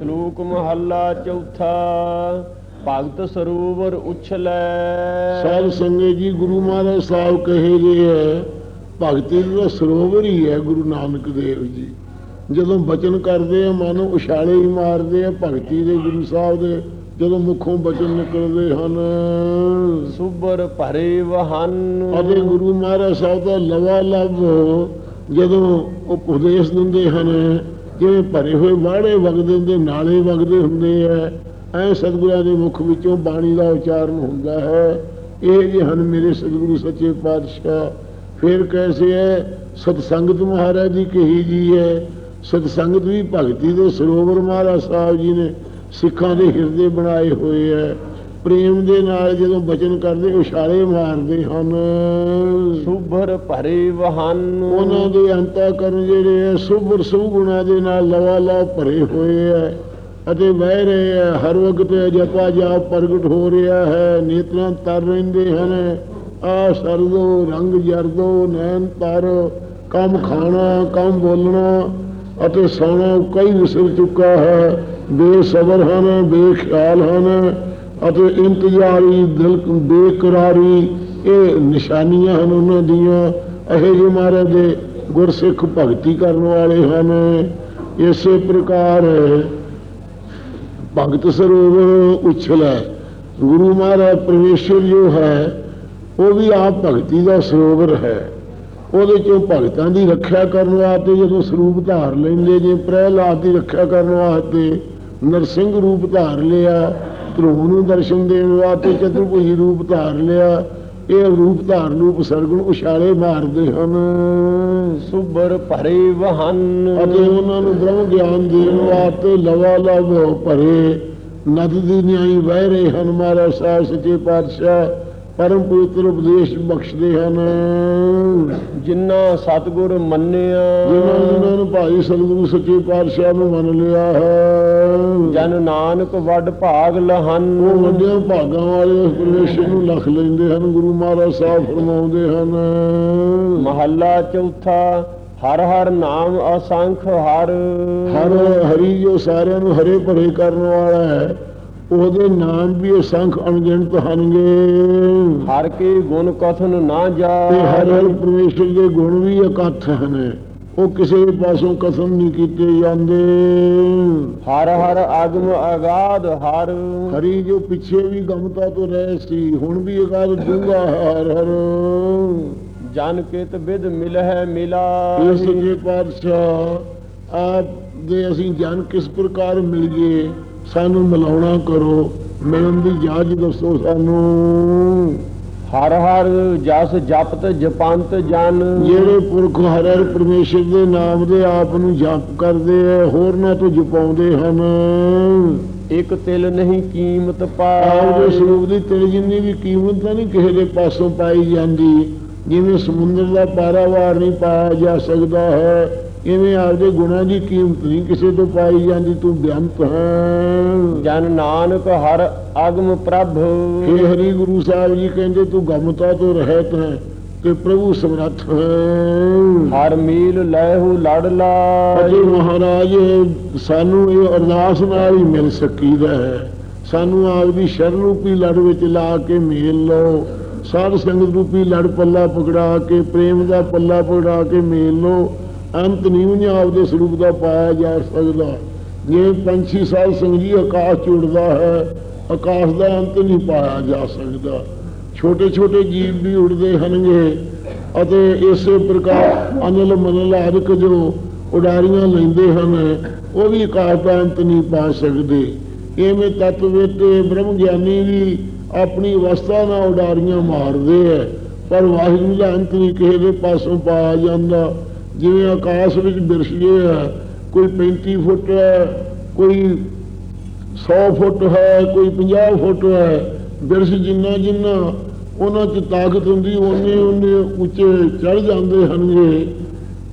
ਸ਼ਲੋਕ ਮਹੱਲਾ ਚੌਥਾ ਭਗਤ ਸਰੂਵਰ ਉਛਲੈ। ਸਾਧ ਸੰਗਤ ਜੀ ਗੁਰੂ ਮਹਾਰਾਜ ਸਾਹਿਬ ਕਹੇ ਗਏ ਹੈ ਭਗਤੀ ਦਾ ਸਰੋਵਰ ਹੀ ਹੈ ਗੁਰੂ ਨਾਨਕ ਦੇਵ ਜੀ। ਜਦੋਂ ਬਚਨ ਕਰਦੇ ਆ ਮਨ ਉਛਾਲੇ ਹੀ ਮਾਰਦੇ ਆ ਭਗਤੀ ਦੇ ਗੁਰੂ ਸਾਹਿਬ ਦੇ ਜਦੋਂ ਮੁਖੋਂ ਬਚਨ ਨਿਕਲਦੇ ਹਨ। ਸੁਬਰ ਭਰੇ ਵਹਨ। ਅਤੇ ਗੁਰੂ ਮਹਾਰਾਜ ਸਾਹਿਬ ਦਾ ਲਵਾ ਲਵ ਜਦੋਂ ਉਹ ਉਪਦੇਸ਼ ਦਿੰਦੇ ਹਨ ਜਿਵੇਂ ਭਰੇ ਹੋਏ ਵਾੜੇ ਵਗਦੇ ਹੁੰਦੇ, ਨਾਲੇ ਵਗਦੇ ਹੁੰਦੇ ਆ ਐ ਸਤਿਗੁਰਾਂ ਦੇ ਮੁਖ ਵਿੱਚੋਂ ਬਾਣੀ ਦਾ ਉਚਾਰਨ ਹੁੰਦਾ ਹੈ। ਇਹ ਜੇ ਹਨ ਮੇਰੇ ਸਤਿਗੁਰੂ ਸੱਚੇ ਪਾਤਸ਼ਾਹ, ਫਿਰ ਕੈਸੇ ਹੈ ਸਤਸੰਗਤ ਮਹਾਰਾਜ ਦੀ ਕਹੀ ਜੀ ਹੈ ਸਤਸੰਗਤ ਵੀ ਭਗਤੀ ਦੇ ਸਰੋਵਰ ਮਹਾਰਾਜ ਸਾਹਿਬ ਜੀ ਨੇ ਸਿੱਖਾਂ ਦੇ ਹਿਰਦੇ ਬਣਾਏ ਹੋਏ ਹੈ ਪ੍ਰੇਮ ਦੇ ਨਾਲ ਜਦੋਂ ਬਚਨ ਕਰਦੇ ਉਛਾਲੇ ਮਾਰਦੇ ਹਨ। ਸੁਭਰ ਭਰੇ ਵਹਨ। ਉਹਨਾਂ ਦੇ ਅੰਤਕਰਨ ਜਿਹੜੇ ਸੁਭਰ ਸੁਭ ਗੁਣਾ ਦੇ ਨਾਲ ਲਵਾ ਲਾ ਭਰੇ ਹੋਏ ਹੈ ਅਤੇ ਵਹਿ ਰਹੇ ਹੈ ਹਰ ਵਕਤ ਜਪਾ ਜਾਪ ਪ੍ਰਗਟ ਹੋ ਰਿਹਾ ਹੈ ਨੇਤਰਾਂ ਤਰ ਰਹਿੰਦੇ ਹਨ। ਆ ਸਰਦੋ ਰੰਗ ਜਰਦੋ ਨੈਣ ਤਰ ਕੰਮ ਖਾਣਾ ਕੰਮ ਬੋਲਣਾ ਅਤੇ ਸੌਣਾ ਕਈ ਵਿਸਰ ਚੁੱਕਾ ਹੈ। ਬੇਸਬਰ ਹਨ ਬੇਖਿਆਲ ਹਨ। ਅਤੇ ਇੰਤਜ਼ਾਰੀ ਦਿਲ ਬੇਕਰਾਰੀ, ਇਹ ਨਿਸ਼ਾਨੀਆਂ ਹਨ ਉਹਨਾਂ ਦੀਆਂ। ਇਹ ਜਿਹੇ ਮਹਾਰਾਜ ਦੇ ਗੁਰਸਿੱਖ ਭਗਤੀ ਕਰਨ ਵਾਲੇ ਹਨ। ਇਸੇ ਪ੍ਰਕਾਰ ਭਗਤ ਸਰੋਵਰ ਉਛਲੈ। ਗੁਰੂ ਮਹਾਰਾਜ ਪਰਮੇਸ਼ਰ ਜੋ ਹੈ, ਉਹ ਵੀ ਆਪ ਭਗਤੀ ਦਾ ਸਰੋਵਰ ਹੈ। ਉਹਦੇ ਚੋਂ ਭਗਤਾਂ ਦੀ ਰੱਖਿਆ ਕਰਨ ਵਾਸਤੇ ਜਦੋਂ ਸਰੂਪ ਧਾਰ ਲੈਂਦੇ, ਜੇ ਪ੍ਰਹਿਲਾਦ ਦੀ ਰੱਖਿਆ ਕਰਨ ਵਾਸਤੇ ਨਰਸਿੰਘ ਰੂਪ ਧਾਰ ਲਿਆ ਧਰੂਹ ਨੂੰ ਦਰਸ਼ਨ ਦੇਣ ਵਾਸਤੇ ਚਤੁਰਭੁਜੀ ਰੂਪ ਧਾਰ ਲਿਆ। ਇਹ ਰੂਪ ਧਾਰਨ ਰੂਪ ਸਰਗੁਣ ਉਛਾਲੇ ਮਾਰਦੇ ਹਨ। ਸੁਬਰ ਭਰੇ ਵਹਨ। ਅਤੇ ਉਹਨਾਂ ਨੂੰ ਬ੍ਰਹਮ ਗਿਆਨ ਦੇਣ ਵਾਸਤੇ ਲਵਾ ਲਵ ਭਰੇ। ਨਦ ਦੀ ਨਿਆਈ ਵਹਿ ਰਹੇ ਹਨ ਮਹਾਰਾਜ ਸਾਹਿਬ ਸੱਚੇ ਪਾਤਸ਼ਾਹ। ਪਰਮ ਪਵਿੱਤਰ ਉਪਦੇਸ਼ ਬਖਸ਼ਦੇ ਹਨ। ਜਿਨ੍ਹਾਂ ਸਤਗੁਰ ਮੰਨਿਆ ਜਿਨ੍ਹਾਂ ਜਿਨ੍ਹਾਂ ਨੂੰ ਭਾਈ ਸਤਿਗੁਰੂ ਸੱਚੇ ਪਾਤਸ਼ਾਹ ਨੂੰ ਮੰਨ ਲਿਆ ਹੈ। ਜਨ ਨਾਨਕ ਵੱਡ ਭਾਗ ਲਹਨ। ਉਹ ਵੱਡਿਆਂ ਭਾਗਾਂ ਵਾਲੇ ਉਸ ਪਰਮੇਸ਼ਰ ਨੂੰ ਲਖ ਲੈਂਦੇ ਹਨ ਗੁਰੂ ਮਹਾਰਾਜ ਸਾਹਿਬ ਫਰਮਾਉਂਦੇ ਹਨ। ਮਹੱਲਾ ਚੌਥਾ ਹਰ ਹਰ ਨਾਮ ਅਸੰਖ ਹਰ। ਹਰ ਹਰੀ ਜੋ ਸਾਰਿਆਂ ਨੂੰ ਹਰੇ ਭਰੇ ਕਰਨ ਵਾਲਾ ਹੈ ਉਹਦੇ ਨਾਮ ਵੀ ਅਸੰਖ ਅਣਗਿਣਤ ਹਨਗੇ ਹਰ ਕੇ ਗੁਣ ਕਥਨ ਨਾ ਤੇ ਹਰ ਜਾਏ ਹਰ ਪਰਮੇਸ਼ਰ ਦੇ ਗੁਣ ਵੀ ਇਕੱਠ ਹਨ। ਉਹ ਕਿਸੇ ਪਾਸੋਂ ਕਥਨ ਨਹੀਂ ਕੀਤੇ ਜਾਂਦੇ। ਹਰ ਹਰ ਆਗਮ ਅਗਾਧ ਹਰ। ਹਰੀ ਜੋ ਪਿੱਛੇ ਵੀ ਗਮਤਾ ਤੋਂ ਰਹੇ ਸੀ ਹੁਣ ਵੀ ਡੂੰਗਾ ਹੈ ਹਰ ਹਰ। ਜਨ ਕਿਤ ਵਿਦ ਮਿਲ ਹੈ ਮਿਲਾ। ਇਸ ਜੀ ਪਾਤਸ਼ਾਹ ਆਪ ਦੇ ਅਸੀਂ ਜਨ ਕਿਸ ਪ੍ਰਕਾਰ ਮਿਲੀਏ ਸਾਨੂੰ ਮਿਲਾਉਣਾ ਕਰੋ ਮਿਲਣ ਦੀ ਜਾਜ ਦੱਸੋ ਸਾਨੂੰ। ਹਰ ਹਰ ਜਸ ਜਪਤ ਜਪੰਤ ਜਨ। ਜਿਹੜੇ ਪੁਰਖ ਹਰ ਹਰ ਪਰਮੇਸ਼ਰ ਦੇ ਨਾਮ ਦੇ ਆਪ ਨੂੰ ਜਪ ਕਰਦੇ ਐ ਹੋਰਨਾਂ ਤੋਂ ਜਪਾਉਂਦੇ ਹਨ। ਇੱਕ ਤਿਲ ਨਹੀਂ ਕੀਮਤ ਆਪ ਪਾਏ ਦੇ ਸਰੂਪ ਦੀ ਤਿਲ ਜਿੰਨੀ ਵੀ ਕੀਮਤ ਤਾਂ ਨਹੀਂ ਕਿਸੇ ਦੇ ਪਾਸੋਂ ਪਾਈ ਜਾਂਦੀ ਜਿਵੇਂ ਸਮੁੰਦਰ ਦਾ ਪਾਰਾਵਾਰ ਨਹੀਂ ਪਾਇਆ ਜਾ ਸਕਦਾ ਹੈ ਇਵੇਂ ਆਪਦੇ ਗੁਣਾਂ ਦੀ ਕੀਮਤ ਨਹੀਂ ਕਿਸੇ ਤੋਂ ਪਾਈ ਜਾਂਦੀ ਤੂੰ ਬੇਅੰਤ ਹੈ। ਜਨ ਨਾਨਕ ਹਰ ਆਗਮ ਪ੍ਰਭ। हे ਹਰੀ ਗੁਰੂ ਸਾਹਿਬ ਜੀ ਕਹਿੰਦੇ ਤੂੰ ਗਮਤਾ ਤੋਂ ਰਹਿਤ ਹੈ ਤੇ ਪ੍ਰਭੂ ਸਮਰੱਥ ਹੈ। ਹਰ ਮੀਲ ਲੈਹੂ ਲੜ ਅਜੇ ਲਾਏ ਮਹਾਰਾਜ ਸਾਨੂੰ ਇਹ ਅਰਦਾਸ ਨਾਲ ਹੀ ਮਿਲ ਸਕੀਦਾ ਹੈ। ਸਾਨੂੰ ਆਪ ਦੀ ਸ਼ਰਨ ਰੂਪੀ ਲੜ ਵਿੱਚ ਲਾ ਕੇ ਮੇਲ ਲਓ। ਸਾਧ ਸੰਗਤ ਰੂਪੀ ਲੜ ਪੱਲਾ ਪਕੜਾ ਕੇ ਪ੍ਰੇਮ ਦਾ ਪੱਲਾ ਪਕੜਾ ਕੇ ਮੇਲ ਲਓ। ਅੰਤ ਨਹੀਂ ਉਹਨੇ ਆਪਦੇ ਸਰੂਪ ਦਾ ਪਾਇਆ ਜਾ ਸਕਦਾ। ਜੇ ਪੰਛੀ ਸਾਹਿਬ ਸੰਗ ਜੀ ਆਕਾਸ਼ ਚ ਉੱਡਦਾ ਹੈ, ਆਕਾਸ਼ ਦਾ ਅੰਤ ਨਹੀਂ ਪਾਇਆ ਜਾ ਸਕਦਾ। ਛੋਟੇ ਛੋਟੇ ਜੀਵ ਵੀ ਉੜਦੇ ਹਨਗੇ ਅਤੇ ਇਸੇ ਪ੍ਰਕਾਰ ਅਨਲ ਮਨਲ ਆਦਿਕ ਜੋ ਉਡਾਰੀਆਂ ਲੈਂਦੇ ਹਨ, ਉਹ ਵੀ ਆਕਾਸ਼ ਦਾ ਅੰਤ ਨਹੀਂ ਪਾ ਸਕਦੇ। ਇਵੇਂ ਤਤਵੇ ਤੇ ਬ੍ਰਹਮ ਗਿਆਨੀ ਵੀ ਆਪਣੀ ਅਵਸਥਾ ਨਾਲ ਉਡਾਰੀਆਂ ਮਾਰਦੇ ਐ ਪਰ ਵਾਹਿਗੁਰੂ ਦਾ ਅੰਤ ਨਹੀਂ ਕਿਸੇ ਦੇ ਪਾਸੋਂ ਪਾਇਆ ਜਾਂਦਾ। ਜਿਵੇਂ ਆਕਾਸ਼ ਵਿੱਚ ਬਿਰਸ਼ੀਏ ਹੈ, ਕੋਈ 35 ਫੁੱਟ ਹੈ, ਕੋਈ 100 ਫੁੱਟ ਹੈ, ਕੋਈ 50 ਫੁੱਟ ਹੈ, ਬਿਰਸ਼ ਜਿੰਨਾ ਜਿੰਨਾ, ਉਹਨਾਂ 'ਚ ਤਾਕਤ ਹੁੰਦੀ ਉਹਨੇ ਉਹਨੇ ਉੱਚੇ ਚੜ ਜਾਂਦੇ ਹਨਗੇ,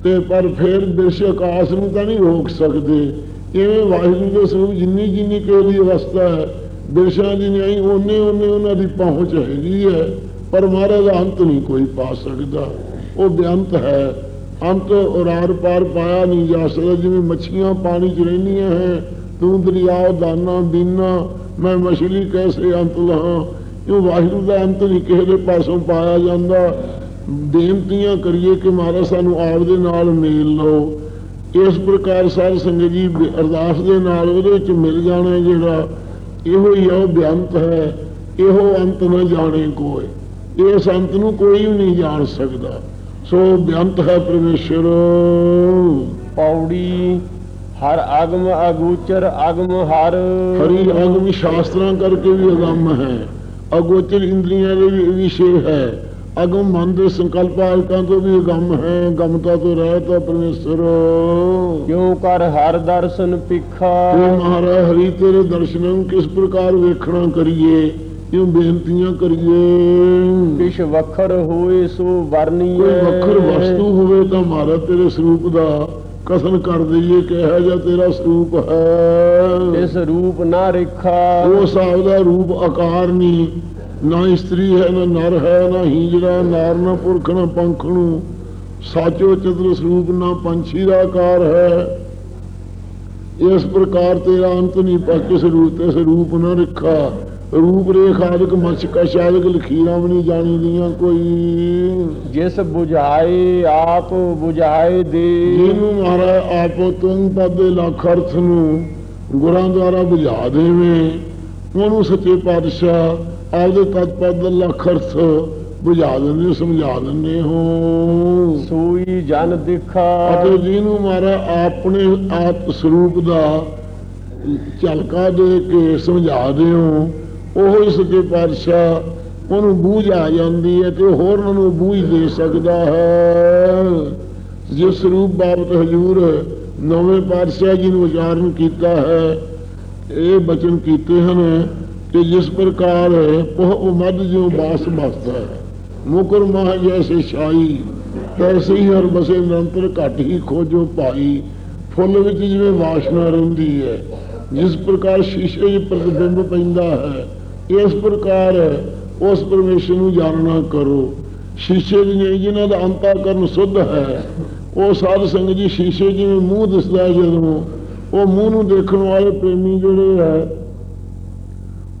ਤੇ ਪਰ ਫਿਰ ਬਿਰਸ਼ ਆਕਾਸ਼ ਨੂੰ ਤਾਂ ਨਹੀਂ ਰੋਕ ਸਕਦੇ। ਇਵੇਂ ਵਾਹਿਗੁਰੂ ਦੇ ਸਰੂਪ ਜਿੰਨੀ ਜਿੰਨੀ ਕਿਸੇ ਦੀ ਅਵਸਥਾ ਹੈ, ਬਿਰਸ਼ਾਂ ਦੀ ਨਹੀਂ ਉਹਨੇ ਉਹਨੇ ਉਹਨਾਂ ਦੀ ਪਹੁੰਚ ਹੈਗੀ ਹੈ, ਪਰ ਮਹਾਰਾਜ ਦਾ ਅੰਤ ਨਹੀਂ ਕੋਈ ਪਾ ਸਕਦਾ। ਉਹ ਬੇਅੰਤ ਹੈ। ਅੰਤ ਔਰ ਪਾਰ ਪਾਇਆ ਨਹੀਂ ਜਾ ਸਕਦਾ, ਜਿਵੇਂ ਮੱਛੀਆਂ ਪਾਣੀ 'ਚ ਰਹਿੰਦੀਆਂ ਹੈ, ਤੂੰ ਦਰਿਆਓ ਦਾਨਾ ਦੀਨਾ ਮੈਂ ਮਛਲੀ ਕੈਸੇ ਅੰਤ ਲਹਾਂ? ਇਹ ਵਾਹਿਗੁਰੂ ਦਾ ਅੰਤ ਨਹੀਂ ਕਿਸੇ ਦੇ ਪਾਸੋਂ ਪਾਇਆ ਜਾਂਦਾ? ਬੇਨਤੀਆਂ ਕਰੀਏ ਕਿ ਮਹਾਰਾਜ ਸਾਨੂੰ ਆਪ ਦੇ ਨਾਲ ਮੇਲ ਲਓ। ਇਸ ਪ੍ਰਕਾਰ ਸਾਧ ਸੰਗਤ ਜੀ ਅਰਦਾਸ ਦੇ ਨਾਲ ਉਹਦੇ ਵਿੱਚ ਮਿਲ ਜਾਣਾ ਜਿਹੜਾ ਇਹੋ ਹੀ ਆ, ਉਹ ਬੇਅੰਤ ਹੈ। ਇਹੋ ਅੰਤ ਨਾ ਜਾਣੇ ਕੋਈ। ਇਸ ਅੰਤ ਨੂੰ ਕੋਈ ਵੀ ਨਹੀਂ ਜਾਣ ਸਕਦਾ। ਸੋ ਬੇਅੰਤ ਹੈ ਪਰਮੇਸ਼ਰ ਪੌੜੀ ਹਰ ਆਗਮ ਅਗੂਚਰ ਆਗਮ ਹਰ। ਹਰੀ ਅਗਮ ਸ਼ਾਸਤਰਾਂ ਕਰਕੇ ਵੀ ਅਗੰਮ ਹੈ। ਅਗੋਚਰ ਇੰਦਰੀਆਂ ਦੇ ਵੀ ਵਿਸ਼ੇ ਹੈ। ਅਗਮ ਮਨ ਦੇ ਸੰਕਲਪ ਆਲਕਾਂ ਤੋਂ ਵੀ ਅਗੰਮ ਹੈ। ਗਮਤਾ ਤੋਂ ਰਹਿਤ ਹੈ ਪਰਮੇਸ਼ਰ ਕਿਉ ਕਰ ਹਰ ਦਰਸ਼ਨ ਪਿਖਾ ਉਹ ਮਹਾਰਾਜ ਹਰੀ ਤੇਰੇ ਦਰਸ਼ਨਾਂ ਨੂੰ ਕਿਸ ਪ੍ਰਕਾਰ ਵੇਖਣਾ ਕਰੀਏ? ਕਿਉਂ ਬੇਨਤੀਆਂ ਕਰੀਏ? ਕਿਛ ਵਖਰ ਹੋਏ ਸੋ ਵਰਨੀਏ ਕੋਈ ਵੱਖਰ ਵਸਤੂ ਹੋਵੇ ਤਾਂ ਮਹਾਰਾਜ ਤੇਰੇ ਸਰੂਪ ਦਾ ਕਥਨ ਕਰ ਦਈਏ ਕਿ ਇਹੋ ਜਿਹਾ ਤੇਰਾ ਸਰੂਪ ਹੈ? ਇਸ ਰੂਪ ਨਾ ਰੇਖਾ। ਉਹ ਹਿਸਾਬ ਦਾ ਰੂਪ ਆਕਾਰ ਨਹੀਂ। ਨਾ ਇਸਤਰੀ ਹੈ ਨਾ ਨਰ ਹੈ ਨਾ ਹੀਜੜਾ ਨਾਰ ਨਾ ਪੁਰਖ ਨਾ ਪੰਖ ਨੂੰ। ਸਾਚੋ ਚਤੁਰ ਸਰੂਪ ਨਾ ਪੰਛੀ ਦਾ ਆਕਾਰ ਹੈ। ਇਸ ਪ੍ਰਕਾਰ ਤੇਰਾ ਅੰਤ ਨਹੀਂ ਪਾ ਕਿਸ ਰੂਪ ਤੇ ਸਰੂਪ ਨਾ ਰੱਖਾ। ਰੂਪ ਰੇਖ ਆਦਿਕ ਮਛਕਾ ਸ਼ਾਦਿਕ ਲਖੀਰਾਂ ਵੀ ਨਹੀਂ ਜਾਣੀ ਦੀਆਂ ਕੋਈ। ਜਿਸ 부ਝਾਏ ਆਪ 부ਝਾਏ ਦੇ। ਜਿਹਨੂੰ ਮਹਾਰਾਜ ਆਪੋ ਤੁਮ ਪਦ ਲੱਖ ਅਰਥ ਨੂੰ ਗੁਰਾਂ ਦੁਆਰਾ ਬੁਝਾ ਦੇਵੇਂ ਉਹਨੂੰ ਸੱਚੇ ਪਾਤਸ਼ਾਹ ਆਪਦੇ ਤਤ ਪਦ ਲੱਖ ਅਰਥ ਬੁਝਾ ਦਿੰਦੇ ਸਮਝਾ ਦਿੰਦੇ ਹੋ। ਸੂਈ ਜਨ ਦਿਖਾ। ਅਤੇ ਜਿਹਨੂੰ ਮਾਰਾ ਆਪਣੇ ਆਪ ਸਰੂਪ ਦਾ ਝਲਕਾ ਦੇ ਕੇ ਸਮਝਾ ਦਿਓ ਉਹ ਹੀ ਸੱਚੇ ਪਾਤਸ਼ਾਹ, ਉਹਨੂੰ ਬੂਝ ਆ ਜਾਂਦੀ ਹੈ ਤੇ ਹੋਰ ਨੂੰ ਬੂਝ ਦੇ ਸਕਦਾ ਹੈ। ਜਿਸ ਰੂਪ ਬਾਬਤ ਹਜੂਰ ਨਵੇਂ ਪਾਤਸ਼ਾਹ ਜੀ ਨੂੰ ਉਚਾਰਨ ਕੀਤਾ ਹੈ, ਇਹ ਬਚਨ ਕੀਤੇ ਹਨ ਕਿ ਜਿਸ ਪ੍ਰਕਾਰ ਉਹ ਮਦ ਜਿਉ ਬਾਸ ਬਸਦਾ ਹੈ। ਮੁਕਰ ਮਹ ਜੈਸੇ ਛਾਈ ਤੈਸੇ ਹੀ ਹਰ ਬਸੇ ਨਿਰੰਤਰ ਘਟ ਹੀ ਖੋਜੋ ਭਾਈ। ਫੁੱਲ ਵਿੱਚ ਜਿਵੇਂ ਵਾਸ਼ਨਾ ਰਹਿੰਦੀ ਹੈ, ਜਿਸ ਪ੍ਰਕਾਰ ਸ਼ੀਸ਼ੇ 'ਚ ਪ੍ਰਤਿਬਿੰਬ ਪੈਂਦਾ ਹੈ ਇਸ ਪ੍ਰਕਾਰ ਉਸ ਪਰਮੇਸ਼ਰ ਨੂੰ ਜਾਣਨਾ ਕਰੋ। ਸ਼ੀਸ਼ੇ ਜਿਹੇ ਜਿਨ੍ਹਾਂ ਦਾ ਅੰਤःਕਰਨ ਸੁੱਧ ਹੈ, ਉਹ ਸਾਧ ਸੰਗਤ ਜੀ ਸ਼ੀਸ਼ੇ ਜਿਵੇਂ ਮੂੰਹ ਦਿਸਦਾ ਜਦੋਂ, ਉਹ ਮੂੰਹ ਨੂੰ ਦੇਖਣ ਵਾਲੇ ਪ੍ਰੇਮੀ ਜਿਹੜੇ ਹੈ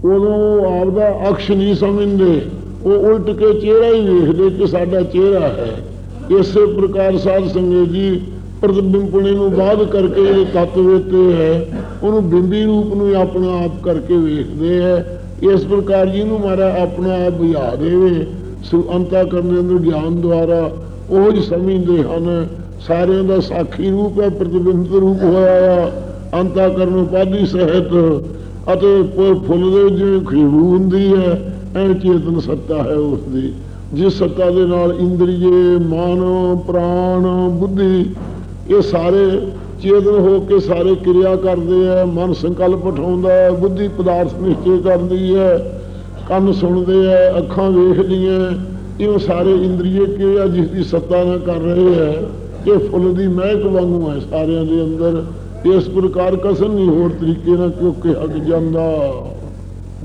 ਉਦੋਂ ਆਪਦਾ ਅਕਸ਼ ਨਹੀਂ ਸਮਝਦੇ। ਉਹ ਉਲਟ ਕੇ ਚਿਹਰਾ ਹੀ ਵੇਖਦੇ ਕਿ ਸਾਡਾ ਚਿਹਰਾ ਹੈ। ਇਸੇ ਪ੍ਰਕਾਰ ਸਾਧ ਸੰਗਤ ਜੀ ਪ੍ਰਤਿਬਿੰਬਣੇ ਨੂੰ ਬਾਅਦ ਕਰਕੇ ਇਹ ਤੱਤ ਵੇਤੇ ਹੈ, ਉਹਨੂੰ ਬਿੰਬੀ ਰੂਪ ਨੂੰ ਆਪਣਾ ਆਪ ਕਰਕੇ ਵੇਖਦੇ ਹੈ। ਇਸ ਪ੍ਰਕਾਰ ਜਿਹਨੂੰ ਮਾਰਾ ਆਪਣਾ ਆਪ ਬੁਝਾ ਦੇਵੇ, ਸੋ ਅੰਤਾ ਕਰਨ ਦੇ ਅੰਦਰ ਗਿਆਨ ਦੁਆਰਾ ਉਹ ਹੀ ਸਮਝਦੇ ਹਨ। ਸਾਰਿਆਂ ਦਾ ਸਾਖੀ ਰੂਪ ਹੈ, ਪ੍ਰਤਿਬਿੰਬਿਤ ਰੂਪ ਹੋਇਆ ਆ। ਅੰਤਾ ਕਰਨ ਪਾਦੀ ਸਹਿਤ ਅਤੇ ਫੁੱਲ ਦੇ ਜਿਵੇਂ ਖੁਸ਼ਬੂ ਹੁੰਦੀ ਹੈ, ਐ ਚੇਤਨ ਸੱਤਾ ਹੈ ਉਸ ਦੀ ਜਿਸ ਸੱਤਾ ਦੇ ਨਾਲ ਇੰਦਰੀਏ, ਮਨ, ਪ੍ਰਾਣ, ਬੁੱਧੀ, ਇਹ ਸਾਰੇ ਚੇਤਨ ਹੋ ਕੇ ਸਾਰੇ ਕਿਰਿਆ ਕਰਦੇ ਆ, ਮਨ ਸੰਕਲਪ ਉਠਾਉਂਦਾ ਹੈ, ਬੁੱਧੀ ਪਦਾਰਥ ਨਿਸ਼ਚੈ ਕਰਦੀ ਹੈ, ਕੰਨ ਸੁਣਦੇ ਆ, ਅੱਖਾਂ ਵੇਖਦੀਆਂ ਇਹ ਸਾਰੇ ਇੰਦਰੀਏ ਕਿਰਿਆ ਜਿਸ ਦੀ ਸੱਤਾ ਨਾਲ ਕਰ ਰਹੇ ਹੈ ਇਹ ਫੁੱਲ ਦੀ ਮਹਿਕ ਵਾਂਗੂ ਹੈ ਸਾਰਿਆਂ ਦੇ ਅੰਦਰ, ਇਸ ਪ੍ਰਕਾਰ ਕਸਮ ਨਹੀਂ ਹੋਰ ਤਰੀਕੇ ਨਾਲ ਕਿਉਂ ਹੱਕ ਜਾਂਦਾ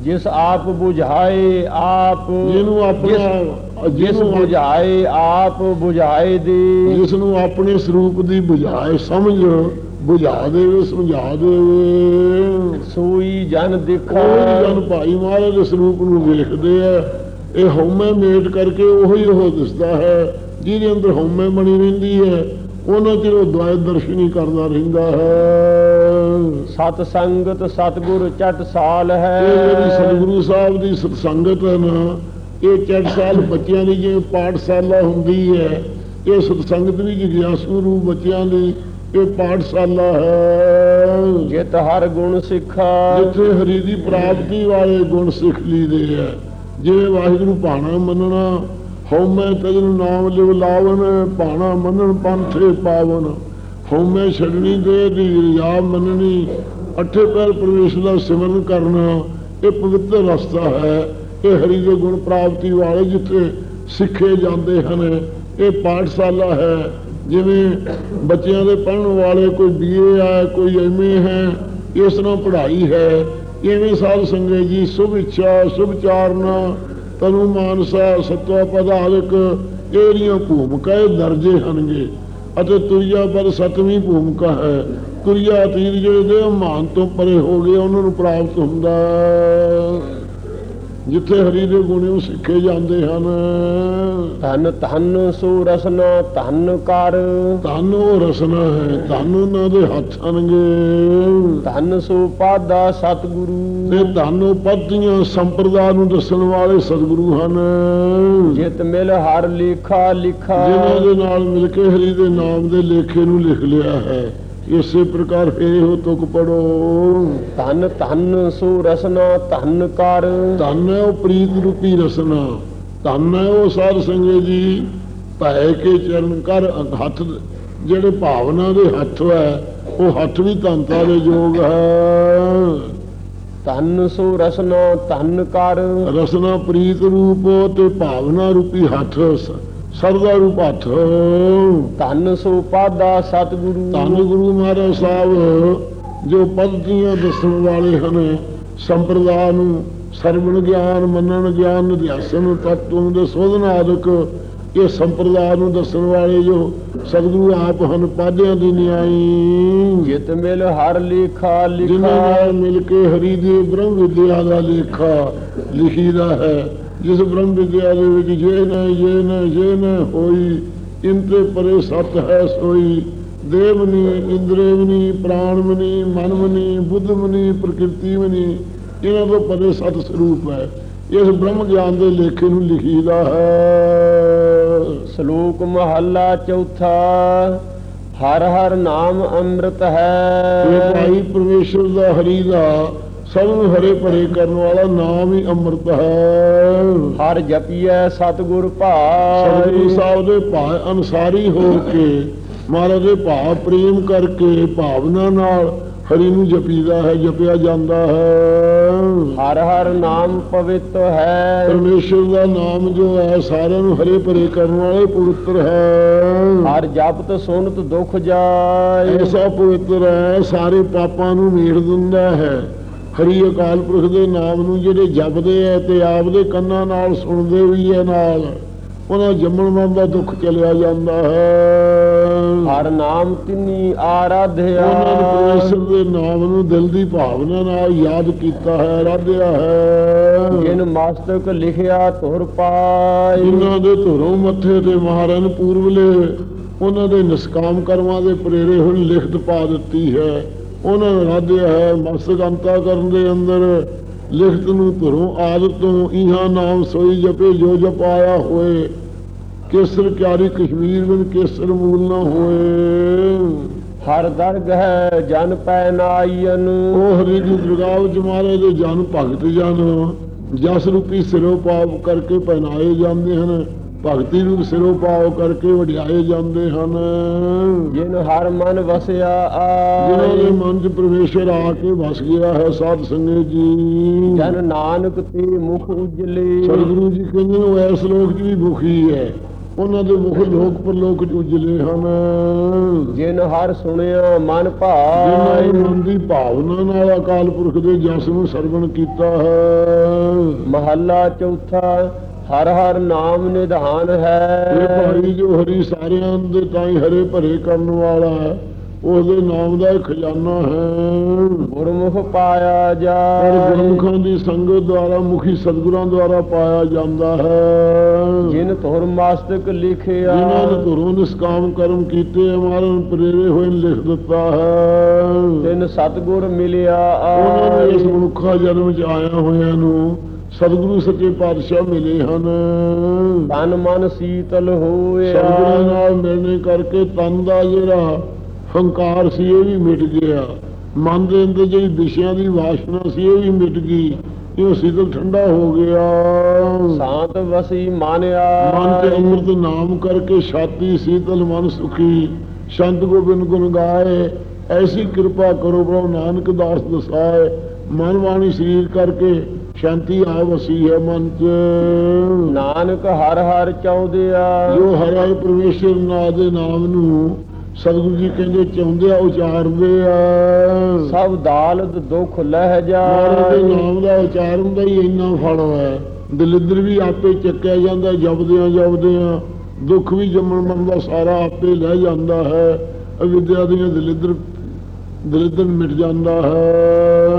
ਜਿਸ ਆਪ 부ਝਾਏ ਆਪ ਜਿਹਨੂੰ ਆਪਣਾ ਜਿਸ 부ਝਾਏ ਆਪ 부ਝਾਏ ਦੀ। ਜਿਸ ਨੂੰ ਆਪਣੇ ਸਰੂਪ ਦੀ 부ਝਾਏ ਸਮਝ ਬੁਝਾ ਦੇਵੇ ਸਮਝਾ ਦੇਵੇ। ਸੋਈ ਜਨ ਦੇਖਾ। ਕੋਈ ਜਨ ਭਾਈ ਮਹਾਰਾਜ ਦੇ ਸਰੂਪ ਨੂੰ ਵੇਖਦੇ ਆ ਇਹ ਹਉਮੈ ਮੇਟ ਕਰਕੇ ਉਹੀ ਉਹ ਦਿਸਦਾ ਹੈ ਜਿਹਦੇ ਅੰਦਰ ਹਉਮੈ ਬਣੀ ਰਹਿੰਦੀ ਹੈ ਉਹਨਾਂ ਚਿਰ ਉਹ ਦਵਾਇ ਦਰਸ਼ਨੀ ਕਰਦਾ ਰਹਿੰਦਾ ਹੈ। ਸਤ ਸੰਗਤ ਸਤਗੁਰ ਚਟ ਸਾਲ ਹੈ। ਇਹ ਜਿਹੜੀ ਸਤਿਗੁਰੂ ਸਾਹਿਬ ਦੀ ਸਤਸੰਗਤ ਹੈ ਨਾ ਇਹ ਚੜ ਸਾਲ ਬੱਚਿਆਂ ਦੀ ਜਿਵੇਂ ਪਾਠਸ਼ਾਲਾ ਹੁੰਦੀ ਹੈ ਇਹ ਸਤਸੰਗਤ ਵੀ ਜਿਗਿਆਸੂ ਰੂਪ ਬੱਚਿਆਂ ਦੀ ਇਹ ਪਾਠਸ਼ਾਲਾ ਹੈ। ਜਿਤ ਹਰ ਗੁਣ ਸਿੱਖਾ। ਜਿੱਥੇ ਹਰੀ ਦੀ ਪ੍ਰਾਪਤੀ ਵਾਲੇ ਗੁਣ ਸਿੱਖ ਲਈਦੇ ਹੈ। ਜਿਵੇਂ ਵਾਹਿਗੁਰੂ ਭਾਣਾ ਮੰਨਣਾ ਹਉਮੈ ਤਜਨ ਨਾਮ ਲਿਵ ਲਾਵਨ ਭਾਣਾ ਮੰਨਣ ਪੰਥੇ ਪਾਵਨ। ਹਉਮੈ ਛੱਡਣੀ ਦੇ ਦੀ ਰਿਆ ਮੰਨਣੀ, ਅੱਠੇ ਪੈਰ ਪ੍ਰਵੇਸ਼ ਦਾ ਸਿਮਰਨ ਕਰਨਾ, ਇਹ ਪਵਿੱਤਰ ਰਸਤਾ ਹੈ। ਇਹ ਹਰੀ ਦੇ ਗੁਣ ਪ੍ਰਾਪਤੀ ਵਾਲੇ ਜਿੱਥੇ ਸਿੱਖੇ ਜਾਂਦੇ ਹਨ, ਇਹ ਪਾਠਸ਼ਾਲਾ ਹੈ। ਜਿਵੇਂ ਬੱਚਿਆਂ ਦੇ ਪੜ੍ਹਨ ਵਾਲੇ ਕੋਈ ਬੀਏ ਆ ਕੋਈ ਐਮਏ ਹੈ, ਇਸ ਤਰ੍ਹਾਂ ਪੜ੍ਹਾਈ ਹੈ। ਇਵੇਂ ਸਾਧ ਸੰਗਤ ਜੀ, ਸੁਭ ਇੱਛਾ, ਸੁਭ ਚਾਰਨਾ, ਤਨੂ ਮਾਨਸਾ, ਸਤਵਾ ਪਦਾਲਿਕ ਇਹਦੀਆਂ ਭੂਮਿਕਾ, ਇਹ ਦਰਜੇ ਹਨਗੇ ਅਤੇ ਤੁਰਿਆ ਪਰ ਸਤਵੀਂ ਭੂਮਿਕਾ ਹੈ। ਤੁਰਿਆ ਤੀਰ ਜਿਹੜੇ ਦੇ ਮਾਨ ਤੋਂ ਪਰੇ ਹੋ ਗਏ, ਉਹਨਾਂ ਨੂੰ ਪ੍ਰਾਪਤ ਹੁੰਦਾ ਜਿੱਥੇ ਹਰੀ ਦੇ ਗੁਣ ਉਹ ਸਿੱਖੇ ਜਾਂਦੇ ਹਨ। ਧਨ ਧਨ ਸੋ ਰਸਨਾ ਧਨ ਕਰ। ਧਨ ਉਹ ਰਸਨਾ ਹੈ ਧਨ ਉਹਨਾਂ ਦੇ ਹੱਥ ਆਣਗੇ। ਧਨ ਸੋ ਪਾਦਾ ਸਤਿਗੁਰੂ। ਤੇ ਧਨ ਉਹ ਪੱਤੀਆਂ ਸੰਪਰਦਾ ਨੂੰ ਦੱਸਣ ਵਾਲੇ ਸਤਿਗੁਰੂ ਹਨ। ਜਿਤ ਮਿਲ ਹਰ ਲੇਖਾ ਲਿਖਾ। ਜਿਨ੍ਹਾਂ ਦੇ ਨਾਲ ਮਿਲ ਕੇ ਹਰੀ ਦੇ ਨਾਮ ਦੇ ਲੇਖੇ ਨੂੰ ਲਿਖ ਲਿਆ ਹੈ। ਇਸੇ ਪ੍ਰਕਾਰ ਫੇਰ ਉਹ ਤੁਕ ਪੜੋ। ਧਨ ਧਨ ਸੋ ਰਸਨਾ ਧਨ ਕਰ। ਧਨ ਹੈ ਉਹ ਪ੍ਰੀਤ ਰੂਪੀ ਰਸਨਾ। ਧਨ ਹੈ ਉਹ ਸਾਧ ਸੰਗਤ ਜੀ। ਭੈ ਕੇ ਚਰਨ ਕਰ ਹੱਥ ਜਿਹੜੇ ਭਾਵਨਾ ਦੇ ਹੱਥ ਹੈ ਉਹ ਹੱਥ ਵੀ ਧੰਤਾ ਦੇ ਯੋਗ ਹੈ। ਧਨ ਸੋ ਰਸਨਾ ਧਨ ਕਰ। ਰਸਨਾ ਪ੍ਰੀਤ ਰੂਪ ਤੇ ਭਾਵਨਾ ਰੂਪੀ ਹੱਥ ਸ- ਸਰਦਾ ਰੂਪ ਹੱਥ ਧਨ ਸੋ ਪਾਦਾ ਸਤਿਗੁਰੂ। ਧੰਨ ਗੁਰੂ ਮਹਾਰਾਜ ਸਾਹਿਬ ਜੋ ਪद्धਤੀਆਂ ਦੱਸਣ ਵਾਲੇ ਹਨ ਸੰਪਰਦਾ ਨੂੰ ਸਰਵਣ ਗਿਆਨ ਮੰਨਣ ਗਿਆਨ ਨਿਧਿਆਸਨ ਤਤਵ ਦੇ ਸੋਧਨ ਆਦਿਕ ਇਹ ਸੰਪਰਦਾ ਨੂੰ ਦੱਸਣ ਵਾਲੇ ਜੋ ਸਤਿਗੁਰੂ ਆਪ ਹਨ ਪਾਦਿਆਂ ਦੀ ਨਿਆਈ। ਜਿਤ ਮਿਲ ਹਰ ਲੇਖਾ ਜਿਨ੍ਹਾਂ ਲਿਖਾ ਨਾਲ ਮਿਲ ਕੇ ਹਰੀ ਦੀ ਬ੍ਰਹਮ ਵਿਦਿਆ ਦਾ ਲੇਖਾ ਲਿਖੀਦਾ ਹੈ। ਜਿਸ ਬ੍ਰਹਮ ਵਿਦਿਆ ਦੇ ਵਿੱਚ ਜੇ ਨ ਜੇ ਨ ਜੇ ਨ ਹੋਈ ਇੰਤੇ ਪਰੇ ਸਤ ਹੈ ਸੋਈ। ਦੇਵਨੀ ਇੰਦਰੇਵਨੀ ਪ੍ਰਾਣਮਨੀ ਮਨਮਨੀ ਬੁੱਧਮਨੀ ਪ੍ਰਕਿਰਤੀ ਮਨੀ ਇਹਨਾਂ ਤੋਂ ਪਰੇ ਸਤ ਸਰੂਪ ਹੈ। ਇਸ ਬ੍ਰਹਮ ਗਿਆਨ ਦੇ ਲੇਖੇ ਨੂੰ ਲਿਖੀਦਾ ਹੈ। ਸ਼ਲੋਕ ਮਹੱਲਾ ਚੌਥਾ ਹਰ ਹਰ ਨਾਮ ਅੰਮ੍ਰਿਤ ਇਹ ਹੈ ਭਾਈ ਪਰਮੇਸ਼ਰ ਦਾ ਹਰੀ ਦਾ ਸਭ ਨੂੰ ਹਰੇ ਭਰੇ ਕਰਨ ਵਾਲਾ ਨਾਮ ਹੀ ਅੰਮ੍ਰਿਤ ਹੈ। ਹਰ ਜਪੀਐ ਸਤਿਗੁਰ ਸਤਿਗੁਰੂ ਭਾਇ ਸਾਹਿਬ ਦੇ ਭਾਅ ਅਨਸਾਰੀ ਹੋ ਕੇ ਮਹਾਰਾਜ ਦੇ ਭਾਅ ਪ੍ਰੇਮ ਕਰਕੇ ਭਾਵਨਾ ਨਾਲ ਹਰੀ ਨੂੰ ਜਪੀਦਾ ਹੈ ਜਪਿਆ ਜਾਂਦਾ ਹੈ। ਹਰ ਹਰ ਨਾਮ ਪਵਿੱਤ ਹੈ। ਪਰਮੇਸ਼ਰ ਦਾ ਨਾਮ ਜੋ ਹੈ ਸਾਰਿਆਂ ਨੂੰ ਹਰੇ ਭਰੇ ਕਰਨ ਵਾਲੇ ਪਵਿੱਤਰ ਹੈ। ਹਰ ਜਪਤ ਸੁਨਤ ਦੁਖ ਜਾਏ। ਐਸਾ ਪਵਿੱਤਰ ਹੈ ਸਾਰੇ ਪਾਪਾਂ ਨੂੰ ਮੀੜ ਦਿੰਦਾ ਹੈ। ਹਰੀ ਅਕਾਲ ਪੁਰਖ ਦੇ ਨਾਮ ਨੂੰ ਜਿਹੜੇ ਜਪਦੇ ਐ ਤੇ ਆਪਦੇ ਕੰਨਾਂ ਨਾਲ ਸੁਣਦੇ ਵੀ ਐ ਨਾਲ ਉਹਨਾਂ ਜੰਮਣ ਮਰਨ ਦਾ ਦੁੱਖ ਚਲਿਆ ਜਾਂਦਾ ਹੈ। ਹਰ ਨਾਮ ਤਿਨੀ ਆਰਾਧਿਆ। ਉਹਨਾਂ ਨੇ ਪਰਮੇਸ਼ਰ ਦੇ ਨਾਮ ਨੂੰ ਦਿਲ ਦੀ ਭਾਵਨਾ ਨਾਲ ਯਾਦ ਕੀਤਾ ਹੈ ਆਰਾਧਿਆ ਹੈ। ਜਿਨ ਮਸਤਕ ਲਿਖਿਆ ਧੁਰ ਪਾਈ ਜਿਨ੍ਹਾਂ ਦੇ ਧੁਰੋਂ ਮੱਥੇ ਤੇ ਮਹਾਰਨ ਪੂਰਵਲੇ ਉਹਨਾਂ ਦੇ ਨਿਸਕਾਮ ਕਰਮਾਂ ਦੇ ਪ੍ਰੇਰੇ ਹੋਏ ਲਿਖਤ ਪਾ ਦਿੱਤੀ ਹੈ। ਉਹਨਾਂ ਨੇ ਰਾਧਿਆ ਹੈ ਮਸਤਕ ਅੰਤਾ ਕਰਨ ਦੇ ਅੰਦਰ ਲਿਖਤ ਨੂੰ ਧੁਰੋਂ ਆਦਤ ਤੋਂ ਇਹਾਂ ਨਾਮ ਸੋਈ ਜਪੇ ਜੋ ਜਪਾਇਆ ਹੋਏ। ਕੇਸਰ ਕਿਆਰੀ ਕਸ਼ਮੀਰ ਵਿੱਚ ਕੇਸਰ ਮੂਲ ਨਾ ਹੋਏ। ਹਰ ਦਰਗ ਹੈ ਜਨ ਪੈ ਨਾਈਨ ਉਹ ਹਰੀ ਦੀ ਦਰਗਾਹ ਵਿੱਚ ਮਹਾਰਾਜ ਦੇ ਜਨ ਭਗਤ ਜਨ ਜਸ ਰੂਪੀ ਸਿਰੋਂ ਪਾਪ ਕਰਕੇ ਪਹਿਨਾਏ ਜਾਂਦੇ ਹਨ। ਭਗਤੀ ਰੂਪ ਸਿਰੋਂ ਪਾਪ ਕਰਕੇ ਵਡਿਆਏ ਜਾਂਦੇ ਹਨ। ਜਿਨ ਹਰ ਮਨ ਵਸਿਆ ਜਿਨ੍ਹਾਂ ਦੇ ਮਨ 'ਚ ਪਰਮੇਸ਼ਰ ਆ ਕੇ ਵਸ ਗਿਆ ਹੈ ਸਾਧ ਸੰਗਤ ਜੀ। ਜਨ ਨਾਨਕ ਤੇ ਮੁਖ ਉਜਲੇ। ਸਤਿਗੁਰੂ ਜੀ ਕਹਿੰਦੇ ਉਹ ਇਸ ਲੋਕ 'ਚ ਵੀ ਮੁਖੀ ਹੈ। ਉਹਨਾਂ ਦੇ ਮੁਖ ਲੋਕ ਪਰਲੋਕ ਉਜਲੇ ਹਨ। ਜਿਨ ਹਰ ਸੁਣਿਆ ਮਨ ਨੇ ਮਨ ਦੀ ਭਾਵਨਾ ਨਾਲ ਅਕਾਲ ਪੁਰਖ ਦੇ ਜਸ ਨੂੰ ਸਰਵਣ ਕੀਤਾ ਹੈ। ਮਹੱਲਾ ਚੌਥਾ ਹਰ ਹਰ ਨਾਮ ਨਿਧਾਨ ਇਹ ਹੈ ਭਾਈ ਜੋ ਹਰੀ ਸਾਰਿਆਂ ਦੇ ਤਾਈ ਹਰੇ ਭਰੇ ਕਰਨ ਵਾਲਾ ਹੈ। ਉਸ ਦੇ ਨਾਮ ਦਾ ਇਹ ਖਜ਼ਾਨਾ ਹੈ। ਗੁਰਮੁਖ ਪਾਇਆ ਜਾਏ। ਗੁਰਮੁਖਾਂ ਦੀ ਸੰਗਤ ਦੁਆਰਾ ਮੁਖੀ ਸਤਿਗੁਰਾਂ ਦੁਆਰਾ ਪਾਇਆ ਜਾਂਦਾ ਹੈ। ਜਿਨ ਧੁਰ ਮਸਤਕ ਲਿਖਿਆ। ਜਿਨ੍ਹਾਂ ਨੇ ਧੁਰੋਂ ਨਿਸਕਾਮ ਕਰਮ ਕੀਤੇ ਮਾਰਨ ਪ੍ਰੇਰੇ ਹੋਏ ਲਿਖ ਦਿੱਤਾ ਹੈ। ਤਿਨ ਸਤਗੁਰ ਮਿਲਿਆ ਉਹਨਾਂ ਨੇ ਇਸ ਮਨੁੱਖਾ ਜਨਮ ਚ ਆਇਆ ਹੋਇਆਂ ਨੂੰ ਸਤਿਗੁਰੂ ਸੱਚੇ ਪਾਤਸ਼ਾਹ ਮਿਲੇ ਹਨ। ਤਨ ਮਨ ਸੀਤਲ ਹੋਇਆ। ਸਤਿਗੁਰਾਂ ਨਾਲ ਮਿਲਣੇ ਕਰਕੇ ਤਨ ਦਾ ਜਿਹੜਾ ਹੰਕਾਰ ਸੀ ਇਹ ਵੀ ਮਿਟ ਗਿਆ। ਮਨ ਦੇ ਅੰਦਰ ਜਿਹੜੀ ਵਿਸ਼ਿਆਂ ਦੀ ਵਾਸ਼ਨਾ ਸੀ ਇਹ ਵੀ ਮਿਟ ਗਈ। ਇਹ ਸੀਤਲ ਠੰਡਾ ਹੋ ਗਿਆ। ਸ਼ਾਂਤ ਵਸੀ ਮਾਨਿਆ ਮਨ ਤੇ ਅੰਮ੍ਰਿਤ ਨਾਮ ਕਰਕੇ ਛਾਤੀ ਸੀਤਲ ਮਨ ਸੁਖੀ। ਸ਼ੰਤ ਗੋਬਿੰਦ ਗੁਣ ਗਾਏ। ਐਸੀ ਕਿਰਪਾ ਕਰੋ ਪ੍ਰਭੂ ਨਾਨਕ ਦਾਸ ਦਸਾਏ। ਮਨ ਬਾਣੀ ਸਰੀਰ ਕਰਕੇ ਸ਼ਾਂਤੀ ਆ ਵਸੀ ਹੈ ਮਨ ਚ। ਨਾਨਕ ਹਰ ਹਰ ਚਾਉਦਿਆ ਜੋ ਹਰ ਹਰ ਪਰਮੇਸ਼ਰ ਨਾਮ ਦੇ ਨਾਮ ਨੂੰ ਸਤਿਗੁਰੂ ਜੀ ਕਹਿੰਦੇ ਚਾਹੁੰਦੇ ਆ ਉਚਾਰਦੇ ਆ। ਸਭ ਦਾਲਤ ਦੁਖ ਲਹਿ ਮਹਾਰਾਜ ਦੇ ਨਾਮ ਦਾ ਉਚਾਰਨ ਦਾ ਹੀ ਇੰਨਾ ਫਲ ਹੈ ਦਲਿੱਦਰ ਵੀ ਆਪੇ ਚੱਕਿਆ ਜਾਂਦਾ ਜਪਦਿਆਂ ਜਪਦਿਆਂ। ਦੁੱਖ ਵੀ ਜੰਮਣ ਮਰਨ ਦਾ ਸਾਰਾ ਆਪੇ ਲੈ ਜਾਂਦਾ ਹੈ। ਅਵਿਦਿਆ ਦੀਆਂ ਦਲਿੱਦਰ ਦਰਿਦਰ ਮਿਟ ਜਾਂਦਾ ਹੈ।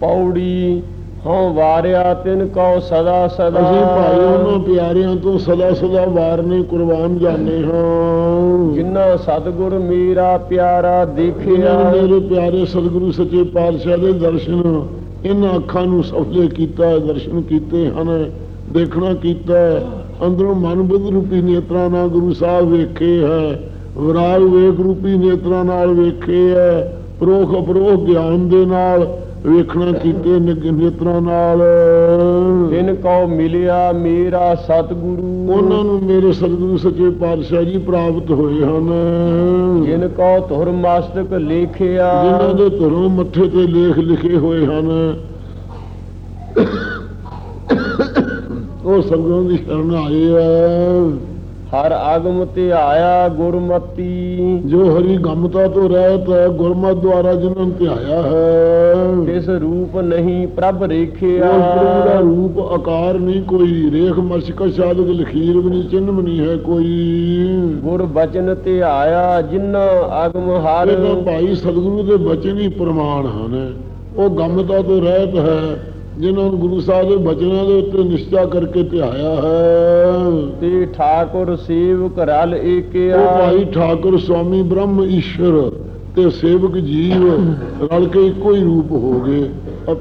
ਪੌੜੀ ਹਉ ਵਾਰਿਆ ਤਿਨ ਕਉ ਸਦਾ ਸਦਾ। ਅਸੀਂ ਭਾਈ ਉਹਨਾਂ ਪਿਆਰਿਆਂ ਤੋਂ ਸਦਾ ਸਦਾ ਵਾਰਨੇ ਕੁਰਬਾਨ ਜਾਂਦੇ ਹਾਂ। ਜਿਨ੍ਹਾਂ ਸਤਿਗੁਰ ਮੇਰਾ ਪਿਆਰਾ ਦੇਖਿਆ। ਮੇਰੇ ਪਿਆਰੇ ਸਤਿਗੁਰੂ ਸੱਚੇ ਪਾਤਸ਼ਾਹ ਦੇ ਦਰਸ਼ਨ ਇਹਨਾਂ ਅੱਖਾਂ ਨੂੰ ਸਫਲੇ ਕੀਤਾ ਦਰਸ਼ਨ ਕੀਤੇ ਹਨ ਦੇਖਣਾ ਕੀਤਾ। ਅੰਦਰੋਂ ਮਨ ਬੁੱਧ ਰੂਪੀ ਨੇਤਰਾਂ ਨਾਲ ਗੁਰੂ ਸਾਹਿਬ ਵੇਖੇ ਹੈ ਵਿਰਾਗ ਵੇਖ ਰੂਪੀ ਨੇਤਰਾਂ ਨਾਲ ਵੇਖੇ ਹੈ ਪ੍ਰੋਖ ਅਪਰੋਖ ਗਿਆਨ ਦੇ ਨਾਲ ਵੇਖਣਾ ਕੀਤੇ ਨੇਤਰਾਂ ਨਾਲ। ਤਿਨ ਕਉ ਮਿਲਿਆ ਮੇਰਾ ਸਤਿਗੁਰੂ। ਉਹਨਾਂ ਨੂੰ ਮੇਰੇ ਸਤਿਗੁਰੂ ਸੱਚੇ ਪਾਤਸ਼ਾਹ ਜੀ ਪ੍ਰਾਪਤ ਹੋਏ ਹਨ। ਜਿਨ ਕਉ ਧੁਰ ਮਸਤਕ ਲੇਖਿਆ। ਜਿਨ੍ਹਾਂ ਦੇ ਧਰੋਂ ਮੱਥੇ ਤੇ ਲੇਖ ਲਿਖੇ ਹੋਏ ਹਨ। ਉਹ ਸੰਗਤਾਂ ਦੀ ਸ਼ਰਨ ਆਏ ਆ। ਹਰ ਆਗਮ ਤੇ ਆਇਆ ਗੁਰਮਤੀ। ਜੋ ਹਰੀ ਗਮਤਾ ਤੋਂ ਰਹਿਤ ਹੈ ਗੁਰਮਤ ਦੁਆਰਾ ਜਿਨ੍ਹਾਂ ਨੂੰ ਧਿਆਇਆ ਹੈ। ਤਿਸ ਰੂਪ ਨਹੀਂ ਪ੍ਰਭ ਰੇਖਿਆ। ਪ੍ਰਭੂ ਦਾ ਰੂਪ ਆਕਾਰ ਨਹੀਂ ਕੋਈ। ਰੇਖ ਮਰਸ਼ਕ ਸਾਧਕ ਲਖੀਰ ਵੀ ਨਹੀਂ ਚਿੰਨ੍ਹ ਵੀ ਨਹੀਂ ਹੈ ਕੋਈ। ਗੁਰ ਬਚਨ ਤੇ ਆਇਆ ਜਿਨ੍ਹਾਂ ਆਗਮ ਹਰ ਇਹ ਤਾਂ ਭਾਈ ਸਤਿਗੁਰੂ ਦੇ ਬਚਨ ਹੀ ਪ੍ਰਮਾਣ ਹਨ। ਉਹ ਗਮਤਾ ਤੋਂ ਰਹਿਤ ਹੈ ਜਿਨ੍ਹਾਂ ਨੂੰ ਗੁਰੂ ਸਾਹਿਬ ਦੇ ਬਚਨਾਂ ਦੇ ਉੱਤੇ ਨਿਸ਼ਚਾ ਕਰਕੇ ਧਿਆਇਆ ਹੈ। ਤੇ ਠਾਕੁਰ ਸੇਵਕ ਰਲ ਏਕਿਆ ਉਹ ਭਾਈ ਠਾਕੁਰ ਸਵਾਮੀ ਬ੍ਰਹਮ ਈਸ਼ਵਰ ਤੇ ਸੇਵਕ ਜੀਵ ਰਲ ਕੇ ਇੱਕੋ ਹੀ ਰੂਪ ਹੋ ਗਏ।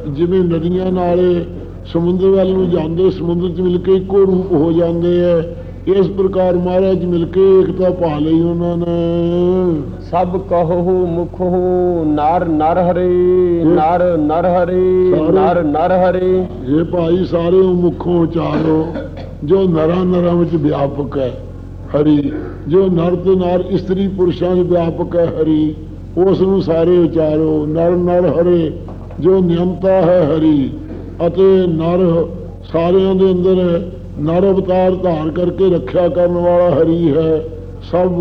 ਜਿਵੇਂ ਨਦੀਆਂ ਨਾਲੇ ਸਮੁੰਦਰ ਵੱਲ ਨੂੰ ਜਾਂਦੇ ਸਮੁੰਦਰ 'ਚ ਮਿਲ ਕੇ ਇੱਕੋ ਰੂਪ ਹੋ ਜਾਂਦੇ ਐ। ਇਸ ਪ੍ਰਕਾਰ ਮਹਾਰਾਜ ਮਿਲ ਕੇ ਏਕਤਾ ਪਾ ਲਈ ਉਹਨਾਂ ਨੇ। ਸਭ ਕਹੋ ਮੁਖੋ ਨਰ ਨਰ ਹਰੇ ਨਰ ਨਰ ਹਰੇ ਨਰ ਨਰ ਹਰੇ। ਇਹ ਭਾਈ ਸਾਰੇ ਮੁਖੋਂ ਉਚਾਰੋ ਜੋ ਨਰਾਂ ਨਰਾਂ ਵਿੱਚ ਵਿਆਪਕ ਹੈ ਹਰੀ ਜੋ ਨਰ ਤੇ ਨਰ ਇਸਤਰੀ ਪੁਰਸ਼ਾਂ ਵਿੱਚ ਵਿਆਪਕ ਹੈ ਹਰੀ ਉਸ ਨੂੰ ਸਾਰੇ ਉਚਾਰੋ ਨਰ ਨਰ ਹਰੇ ਜੋ ਨਿਯਮਤਾ ਹੈ ਹਰੀ ਅਤੇ ਨਰ ਸਾਰਿਆਂ ਦੇ ਅੰਦਰ ਨਰ ਅਵਤਾਰ ਧਾਰ ਕਰਕੇ ਰੱਖਿਆ ਕਰਨ ਵਾਲਾ ਹਰੀ ਹੈ। ਸਭ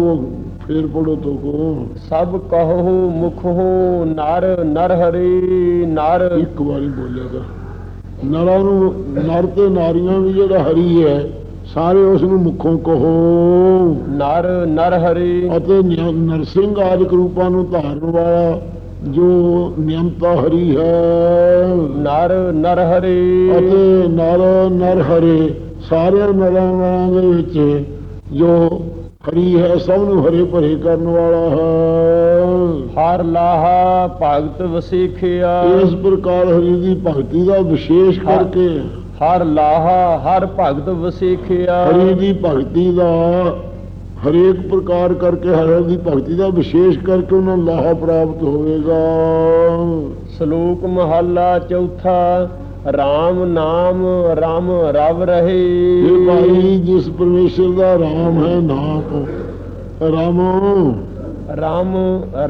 ਫੇਰ ਪੜੋ ਤੋ ਕੋ। ਸਭ ਕਹੋ ਮੁਖੋ ਨਰ ਨਰ ਹਰੇ ਨਰ। ਇੱਕ ਵਾਰੀ ਬੋਲੇਗਾ ਨਰਾਂ ਨੂੰ ਨਰ ਤੇ ਨਾਰੀਆਂ ਵੀ ਜਿਹੜਾ ਹਰੀ ਹੈ ਸਾਰੇ ਉਸ ਨੂੰ ਮੁਖੋਂ ਕਹੋ। ਨਰ ਨਰ ਹਰੇ। ਅਤੇ ਨਰਸਿੰਘ ਆਦਿਕ ਰੂਪਾਂ ਨੂੰ ਧਾਰਨ ਵਾਲਾ ਜੋ ਨਿਯਮਤਾ ਹਰੀ ਹੈ। ਨਰ ਨਰ ਹਰੇ। ਅਤੇ ਨਰ ਨਰ ਹਰੇ ਸਾਰਿਆਂ ਨਰਾਂ ਨਰਾਂ ਦੇ ਵਿੱਚ ਜੋ ਹਰੀ ਹੈ ਸਭ ਨੂੰ ਹਰੇ ਭਰੇ ਕਰਨ ਵਾਲਾ ਹੈ। ਹਰ ਲਾਹਾ ਭਗਤ ਵਸੇਖਿਆ। ਇਸ ਪ੍ਰਕਾਰ ਹਰੀ ਦੀ ਭਗਤੀ ਦਾ ਵਿਸ਼ੇਸ਼ ਕਰਕੇ ਹਰ ਲਾਹਾ ਹਰ ਭਗਤ ਵਸੇਖਿਆ। ਹਰੀ ਦੀ ਭਗਤੀ ਦਾ ਹਰੇਕ ਪ੍ਰਕਾਰ ਕਰਕੇ ਹਰੀ ਦੀ ਭਗਤੀ ਦਾ ਵਿਸ਼ੇਸ਼ ਕਰਕੇ ਉਹਨਾਂ ਲਾਹਾ ਪ੍ਰਾਪਤ ਹੋਵੇਗਾ। ਸ਼ਲੋਕ ਮਹੱਲਾ ਚੌਥਾ RAM ਨਾਮ RAM ਰਵ ਰਹੇ। ਇਹ ਭਾਈ ਜਿਸ ਪਰਮੇਸ਼ਰ ਦਾ ਰਾਮ ਹੈ ਨਾਮ। ਰਾਮ। RAM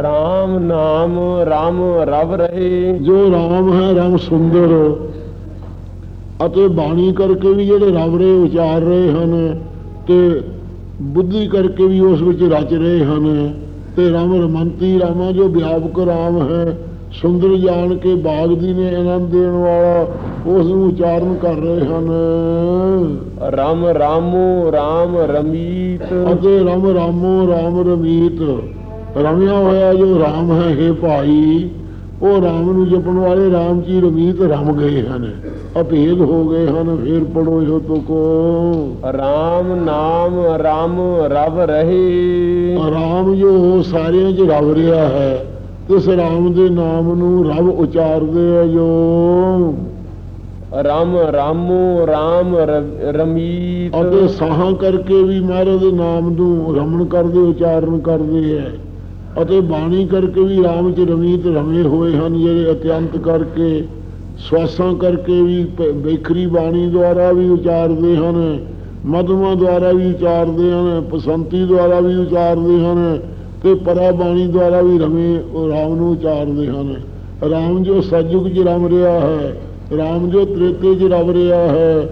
RAM ਨਾਮ RAM ਰਵ ਰਹੇ। ਜੋ ਰਾਮ ਹੈ ਰਾਮ ਸੁੰਦਰ। ਅਤੇ ਬਾਣੀ ਕਰਕੇ ਵੀ ਜਿਹੜੇ ਰਵਰੇ ਉਚਾਰ ਰਹੇ ਹਨ ਤੇ ਬੁੱਧੀ ਕਰਕੇ ਵੀ ਉਸ ਵਿੱਚ ਰਚ ਰਹੇ ਹਨ। ਤੇ ਰਾਮ ਰਮੰਤੀ ਰਾਮਾ ਜੋ ਵਿਆਪਕ ਰਾਮ ਹੈ ਸੁੰਦਰ ਜਾਣ ਕੇ ਬਾਗ ਦੀ ਨੇ ਆਨੰਦ ਦੇਣ ਵਾਲਾ ਉਸ ਨੂੰ ਉਚਾਰਨ ਕਰ ਰਹੇ ਹਨ। ਰਾਮ ਰਾਮੋ RAM ਰਮੀਤ। ਅਤੇ ਰਮ ਰਾਮੋ ਰਾਮ ਰਮੀਤ। ਰਮਿਆ ਹੋਇਆ ਜੋ ਰਾਮ ਹੈ हे ਭਾਈ ਉਹ ਰਾਮ ਨੂੰ ਜਪਣ ਵਾਲੇ ਰਾਮ ਜੀ ਰਮੀਤ ਰਮ ਗਏ ਹਨ। ਅਭੇਦ ਹੋ ਗਏ ਹਨ ਫੇਰ ਪੜੋ ਇਹੋ ਤੋ ਕੋ RAM ਨਾਮ RAM ਰਵ ਰਹੇ। ਰਾਮ ਜੋ ਸਾਰਿਆਂ 'ਚ ਰਵ ਰਿਹਾ ਹੈ ਇਸ ਰਾਮ ਦੇ ਨਾਮ ਨੂੰ ਰਬ ਉਚਾਰਦੇ ਆ ਜੋ। ਰਾਮ ਰਾਮੋ RAM ਰ- ਰਮੀਤ। ਅਤੇ ਸਾਹਾਂ ਕਰਕੇ ਵੀ ਮਹਾਰਾਜ ਦੇ ਨਾਮ ਨੂੰ ਰਮਣ ਕਰਦੇ ਉਚਾਰਨ ਕਰਦੇ ਹੈ ਅਤੇ ਬਾਣੀ ਕਰਕੇ ਵੀ ਰਾਮ ਚ ਰਮੀਤ ਰਮੇ ਹੋਏ ਹਨ ਜਿਹੜੇ ਅਤਿਅੰਤ ਕਰਕੇ ਸਵਾਸਾਂ ਕਰਕੇ ਵੀ ਬੇਖਰੀ ਬਾਣੀ ਦੁਆਰਾ ਵੀ ਉਚਾਰਦੇ ਹਨ ਮਧਮਾ ਦੁਆਰਾ ਵੀ ਉਚਾਰਦੇ ਹਨ ਪਸੰਤੀ ਦੁਆਰਾ ਵੀ ਉਚਾਰਦੇ ਹਨ ਤੇ ਪਰਾ ਬਾਣੀ ਦੁਆਰਾ ਵੀ ਰਮੇ ਉਹ ਰਾਮ ਨੂੰ ਉਚਾਰਦੇ ਹਨ। ਰਾਮ ਜੋ ਸਤਯੁਗ ਚ ਰਮ ਰਿਹਾ ਹੈ, ਰਾਮ ਜੋ ਤ੍ਰੇਤੇ ਚ ਰਮ ਰਿਹਾ ਹੈ,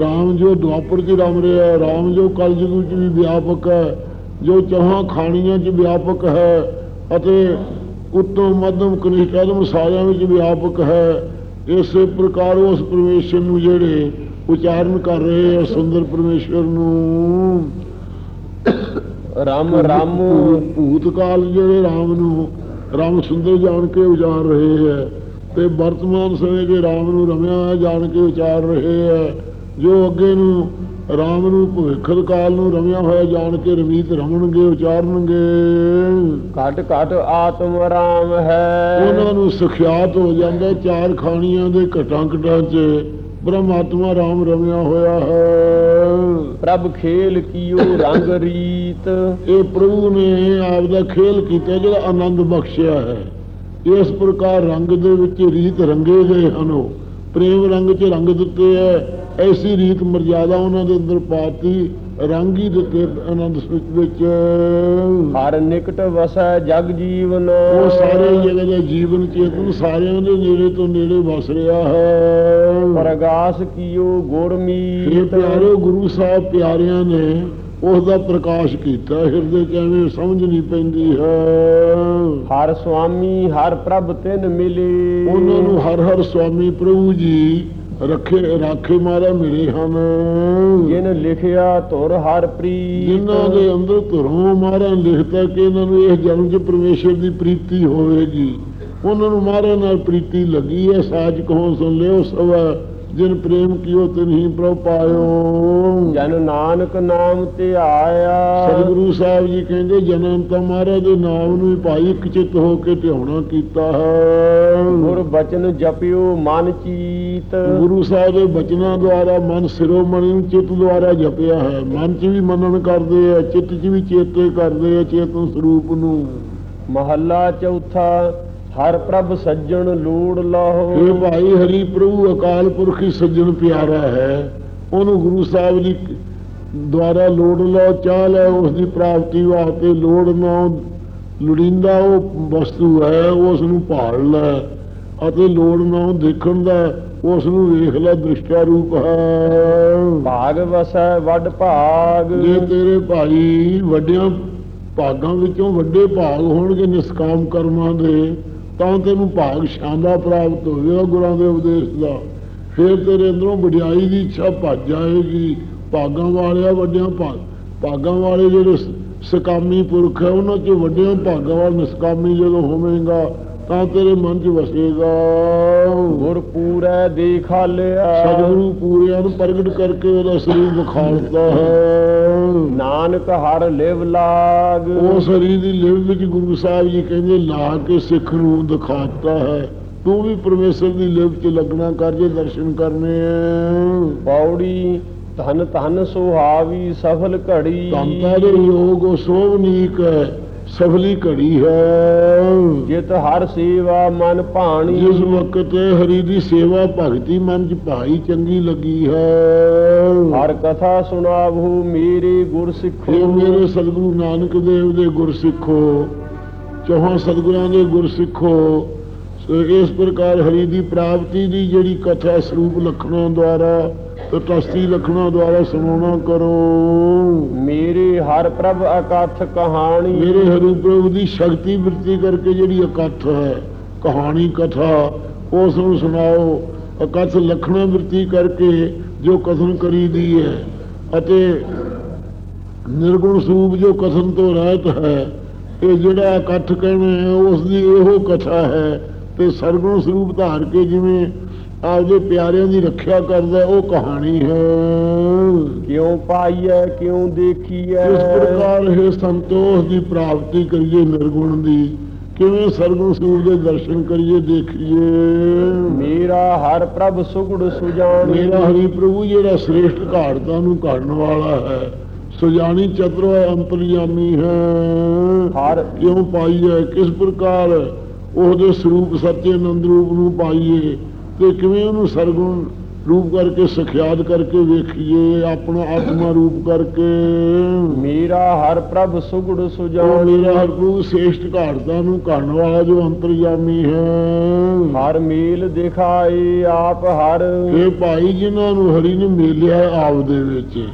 ਰਾਮ ਜੋ ਦੁਆਪਰ ਚ ਰਮ ਰਿਹਾ ਹੈ, ਰਾਮ ਜੋ ਕਲਯੁਗ ਵਿੱਚ ਵੀ ਵਿਆਪਕ ਹੈ, ਜੋ ਚੌਹਾਂ ਖਾਣੀਆਂ ਚ ਵਿਆਪਕ ਹੈ ਅਤੇ ਉੱਤਮ ਮਧਮ ਕਨਿਸ਼ਟ ਅਧਮ ਸਾਰਿਆਂ ਵਿੱਚ ਵਿਆਪਕ ਹੈ, ਇਸੇ ਪ੍ਰਕਾਰ ਉਸ ਪਰਮੇਸ਼ਰ ਨੂੰ ਜਿਹੜੇ ਉਚਾਰਨ ਕਰ ਰਹੇ ਆ, ਸੁੰਦਰ ਪਰਮੇਸ਼ਰ ਨੂੰ। ਰਾਮ ਰਾਮੋ। ਭੂਤ ਕਾਲ ਜਿਹੜੇ ਰਾਮ ਨੂੰ ਰਾਮ ਸੁੰਦਰ ਜਾਣ ਕੇ ਉਜਾਰ ਰਹੇ ਹੈ ਤੇ ਵਰਤਮਾਨ ਸਮੇਂ 'ਚ ਰਾਮ ਨੂੰ ਰਮਿਆ ਜਾਣ ਕੇ ਉਚਾਰ ਰਹੇ ਹੈ ਜੋ ਅੱਗੇ ਨੂੰ ਰਾਮ ਨੂੰ ਭਵਿੱਖਤ ਕਾਲ ਨੂੰ ਰਮਿਆ ਹੋਇਆ ਜਾਣ ਕੇ ਰਮੀਤ ਰਮਣਗੇ ਉਚਾਰਨਗੇ। ਘਟ ਘਟ ਆਤਮ ਰਾਮ ਹੈ। ਉਹਨਾਂ ਨੂੰ ਸਖਿਆਤ ਹੋ ਜਾਂਦਾ ਚਾਰ ਖਾਣੀਆਂ ਦੇ ਘਟਾਂ ਘਟਾਂ 'ਚ। ਬ੍ਰਹਮਾਤਮਾ ਰਾਮ ਰਮਿਆ ਹੋਇਆ ਹੈ। ਪ੍ਰਭ ਖੇਲ ਕੀਓ ਰੰਗ ਰੀਤ। ਇਹ ਪ੍ਰਭੂ ਨੇ ਆਪ ਦਾ ਖੇਲ ਕੀਤਾ ਜਿਹੜਾ ਆਨੰਦ ਬਖਸ਼ਿਆ ਹੈ। ਇਸ ਪ੍ਰਕਾਰ ਰੰਗ ਦੇ ਵਿੱਚ ਰੀਤ ਰੰਗੇ ਗਏ ਹਨ ਉਹ। ਪ੍ਰੇਮ ਰੰਗ 'ਚ ਰੰਗ ਦਿੱਤੇ ਹੈ ਐਸੀ ਰੀਤ ਮਰਜ਼ਾਦਾ ਉਹਨਾਂ ਦੇ ਅੰਦਰ ਪਾਤੀ। ਰੰਗ ਹੀ ਦਿੱਤੇ ਆਨੰਦ ਸੁਖ ਵਿੱਚ। ਹਰ ਨਿਕਟ ਵਸੈ ਜਗ ਜੀਵਨ। ਉਹ ਸਾਰੇ ਜਗ੍ਹਾ ਦਾ ਜੀਵਨ ਚੇਤਨ ਸਾਰਿਆਂ ਦੇ ਨੇੜੇ ਤੋਂ ਨੇੜੇ ਵਸ ਰਿਹਾ ਹੈ। ਪ੍ਰਗਾਸ ਕੀਓ ਇਹ ਗੁਰਮੀਤ ਪਿਆਰੇ ਗੁਰੂ ਸਾਹਿਬ ਪਿਆਰਿਆਂ ਨੇ ਉਸ ਦਾ ਪ੍ਰਕਾਸ਼ ਕੀਤਾ। ਹਿਰਦੇ ਚ ਐਵੇਂ ਸਮਝ ਨਹੀਂ ਪੈਂਦੀ ਹੈ। ਹਰ ਸੁਆਮੀ ਹਰ ਪ੍ਰਭ ਤਿਨ ਮਿਲੇ। ਉਹਨਾਂ ਨੂੰ ਹਰ ਹਰ ਸੁਆਮੀ ਪ੍ਰਭੂ ਜੀ ਰੱਖੇ ਰਾਖੇ ਮਾਰਾ ਮਿਲੇ ਹਨ ਜਿਨ ਲਿਖਿਆ ਧੁਰ ਹਰ ਪ੍ਰੀਤ। ਜਿਨ੍ਹਾਂ ਦੇ ਅੰਦਰ ਧਰੋਂ ਮਾਰਾ ਲਿਖਤਾ ਕਿ ਇਹਨਾਂ ਨੂੰ ਇਸ ਜਨਮ 'ਚ ਪਰਮੇਸ਼ਰ ਦੀ ਪ੍ਰੀਤੀ ਹੋਵੇਗੀ। ਉਹਨਾਂ ਨੂੰ ਮਾਰਾ ਨਾਲ ਪ੍ਰੀਤੀ ਲੱਗੀ ਹੈ। ਸਾਚ ਕਹੋ ਸੁਣ ਲਿਓ ਸਵਾ। ਜਿਨ ਪ੍ਰੇਮ ਕੀਓ ਤਿਨਹੀ ਪ੍ਰਭ ਪਾਇਓ। ਜਨ ਨਾਨਕ ਨਾਮ ਤੇ ਆਇਆ। ਸਤਿਗੁਰੂ ਸਾਹਿਬ ਜੀ ਕਹਿੰਦੇ ਜਨਮ ਤਾਂ ਮਹਾਰਾਜ ਦੇ ਨਾਮ ਨੂੰ ਹੀ ਭਾਈ ਇੱਕ ਚਿੱਤ ਹੋ ਕੇ ਧਿਆਉਣਾ ਕੀਤਾ ਹੈ। ਗੁਰ ਬਚਨ ਜਪਿਓ ਮਨ ਚੀਤ। ਗੁਰੂ ਸਾਹਿਬ ਦੇ ਬਚਨਾਂ ਦੁਆਰਾ ਮਨ ਸਿਰੋਮਣੀ ਨੂੰ ਚਿੱਤ ਦੁਆਰਾ ਜਪਿਆ ਹੈ। ਮਨ 'ਚ ਵੀ ਮੰਨਣ ਕਰਦੇ ਆ ਚਿੱਤ 'ਚ ਵੀ ਚੇਤੇ ਕਰਦੇ ਆ ਚੇਤਨ ਸਰੂਪ ਨੂੰ। ਮਹੱਲਾ ਚੌਥਾ ਹਰ ਪ੍ਰਭ ਸੱਜਣ ਲੋੜ ਇਹ ਲਹੋ ਭਾਈ ਹਰੀ ਪ੍ਰਭੂ ਅਕਾਲ ਪੁਰਖ ਹੀ ਸੱਜਣ ਪਿਆਰਾ ਹੈ। ਉਹਨੂੰ ਗੁਰੂ ਸਾਹਿਬ ਦੀ ਦੁਆਰਾ ਲੋੜ ਲਓ ਚਾਹ ਲੈ ਉਸ ਦੀ ਪ੍ਰਾਪਤੀ ਵਾਸਤੇ ਲੋੜ ਨਾ ਲੋੜੀਂਦਾ ਉਹ ਵਸਤੂ ਹੈ ਉਸ ਨੂੰ ਭਾਲ ਲੈ ਅਤੇ ਲੋੜ ਨਾ ਦੇਖਣ ਦਾ ਉਸ ਨੂੰ ਵੇਖ ਲੈ ਦ੍ਰਿਸ਼ਟਾ ਰੂਪ ਹੈ। ਭਾਗ ਵਸੈ ਵੱਡ ਭਾਗ। ਜੇ ਤੇਰੇ ਭਾਈ ਵੱਡਿਆਂ ਭਾਗਾਂ ਵਿੱਚੋਂ ਵੱਡੇ ਭਾਗ ਹੋਣਗੇ ਨਿਸਕਾਮ ਕਰਮਾਂ ਦੇ ਤਾਂ ਤੈਨੂੰ ਭਾਗ ਸ਼ਾਂਦਾ ਪ੍ਰਾਪਤ ਹੋਵੇਗਾ ਗੁਰਾਂ ਦੇ ਉਪਦੇਸ਼ ਦਾ। ਫਿਰ ਤੇਰੇ ਅੰਦਰੋਂ ਵਡਿਆਈ ਦੀ ਇੱਛਾ ਭੱਜ ਜਾਏਗੀ। ਭਾਗਾਂ ਵਾਲਿਆ ਵੱਡਿਆਂ ਭਾਗ ਭਾਗਾਂ ਵਾਲੇ ਜਿਹੜੇ ਸਕਾਮੀ ਪੁਰਖ ਹੈ, ਉਹਨਾਂ 'ਚ ਵੱਡਿਆਂ ਭਾਗਾਂ ਵਾਲਾ ਨਿਸਕਾਮੀ ਜਦੋਂ ਹੋਵੇਗਾ ਤਾਂ ਤੇਰੇ ਮਨ 'ਚ ਵਸੇਗਾ। ਗੁਰ ਪੂਰੈ ਦੇਖਾ ਲਿਆ ਸਤਿਗੁਰੂ ਪੂਰਿਆਂ ਨੂੰ ਪ੍ਰਗਟ ਕਰਕੇ ਉਹਦਾ ਸਰੂਪ ਵਿਖਾਲਦਾ ਹੈ। ਨਾਨਕ ਹਰ ਲਿਵ ਲਾਗ। ਉਹ ਸਰੀਰ ਦੀ ਲਿਵ ਵਿੱਚ ਗੁਰੂ ਸਾਹਿਬ ਜੀ ਕਹਿੰਦੇ ਲਾ ਕੇ ਸਿੱਖ ਨੂੰ ਦਿਖਾਤਾ ਹੈ। ਤੂੰ ਵੀ ਪਰਮੇਸ਼ਰ ਦੀ ਲਿਵ 'ਚ ਲੱਗਣਾ ਕਰ ਜੇ ਦਰਸ਼ਨ ਕਰਨੇ ਆ। ਪੌੜੀ ਧਨ ਧਨ ਸੁਹਾਵੀ ਸਫਲ ਘੜੀ। ਤੰਤਾ ਦੇ ਯੋਗ ਉਹ ਸੋਭਨੀਕ ਹੈ। ਸਫਲੀ ਘੜੀ ਹੈ। ਜਿਤ ਹਰ ਸੇਵਾ ਮਨ ਭਾਣੀ। ਜਿਸ ਵਕਤ ਹਰੀ ਦੀ ਸੇਵਾ ਭਗਤੀ ਮਨ 'ਚ ਭਾਈ ਚੰਗੀ ਲੱਗੀ ਹੈ। ਹਰ ਕਥਾ ਸੁਣਾਵੋ ਮੇਰੇ ਗੁਰ ਸਿੱਖੋ। ਇਹ ਮੇਰੇ ਸਤਿਗੁਰੂ ਨਾਨਕ ਦੇਵ ਦੇ ਗੁਰ ਸਿੱਖੋ ਚੌਹਾਂ ਸਤਿਗੁਰਾਂ ਦੇ ਗੁਰ ਸਿੱਖੋ ਇਸ ਪ੍ਰਕਾਰ ਹਰੀ ਦੀ ਪ੍ਰਾਪਤੀ ਦੀ ਜਿਹੜੀ ਕਥਾ ਸਰੂਪ ਲਖਣਾ ਦੁਆਰਾ ਤਟਸਥੀ ਲਖਣਾ ਦੁਆਰਾ ਸੁਣਾਉਣਾ ਕਰੋ। ਮੇਰੇ ਹਰ ਪ੍ਰਭ ਅਕਥ ਕਹਾਣੀ। ਮੇਰੇ ਹਰੀ ਪ੍ਰਭੂ ਦੀ ਸ਼ਕਤੀ ਬਿਰਤੀ ਕਰਕੇ ਜਿਹੜੀ ਇਕੱਠ ਹੈ ਕਹਾਣੀ ਕਥਾ ਉਸ ਨੂੰ ਸੁਣਾਓ। ਇਕੱਠ ਲਖਣਾ ਬਿਰਤੀ ਕਰਕੇ ਜੋ ਕਥਨ ਕਰੀਦੀ ਹੈ ਅਤੇ ਨਿਰਗੁਣ ਸੂਪ ਜੋ ਕਥਨ ਤੋਂ ਰਹਿਤ ਹੈ ਇਹ ਜਿਹੜਾ ਇਕੱਠ ਕਹਿਣਾ ਹੈ ਉਸ ਦੀ ਇਹੋ ਕਥਾ ਹੈ ਤੇ ਸਰਗੁਣ ਸਰੂਪ ਧਾਰ ਕੇ ਜਿਵੇਂ ਆਪਦੇ ਪਿਆਰਿਆਂ ਦੀ ਰੱਖਿਆ ਕਰਦਾ ਉਹ ਕਹਾਣੀ ਹੈ। ਕਿਉਂ ਪਾਈਐ ਕਿਉਂ ਦੇਖੀਐ? ਇਸ ਪ੍ਰਕਾਰ ਹੈ ਸੰਤੋਖ ਦੀ ਪ੍ਰਾਪਤੀ ਕਰੀਏ ਨਿਰਗੁਣ ਦੀ? ਕਿਵੇਂ ਸਰਗੁਣ ਸਰੂਪ ਦੇ ਦਰਸ਼ਨ ਕਰੀਏ ਦੇਖੀਏ। ਮੇਰਾ ਹਰ ਪ੍ਰਭ ਸੁਗੜ ਸੁਜਾਨੀ ਮੇਰਾ ਹਰੀ ਪ੍ਰਭੂ ਜਿਹੜਾ ਸ੍ਰੇਸ਼ਟ ਘਾੜਤਾ ਨੂੰ ਘੜਨ ਵਾਲਾ ਹੈ ਸੁਜਾਨੀ ਚਤੁਰ ਅੰਤਰਯਾਮੀ ਹੈ। ਹਰ ਕਿਉਂ ਪਾਈਏ ਕਿਸ ਪ੍ਰਕਾਰ? ਉਹਦੇ ਸਰੂਪ ਸੱਚੇ ਆਨੰਦ ਰੂਪ ਨੂੰ ਪਾਈਏ। ਤੇ ਕਿਵੇਂ ਉਹਨੂੰ ਸਰਗੁਣ ਰੂਪ ਕਰਕੇ ਸਖਿਆਤ ਕਰਕੇ ਵੇਖੀਏ ਆਪਣਾ ਆਤਮਾ ਰੂਪ ਕਰਕੇ। ਮੇਰਾ ਹਰ ਪ੍ਰਭ ਸੁਗੜ ਸੁਜਾਨੀ ਮੇਰਾ ਹਰ ਪ੍ਰਭੂ ਸ੍ਰੇਸ਼ਟ ਘਾੜਤਾ ਨੂੰ ਵਾਲਾ ਜੋ ਅੰਤਰਯਾਮੀ ਹੈ। ਹਰ ਮੇਲ ਦਿਖਾਏ ਆਪ ਹਰ। ਇਹ ਭਾਈ ਜਿਨ੍ਹਾਂ ਨੂੰ ਹਰੀ ਨੇ ਮੇਲਿਆ ਆਪ ਦੇ ਵਿੱਚ।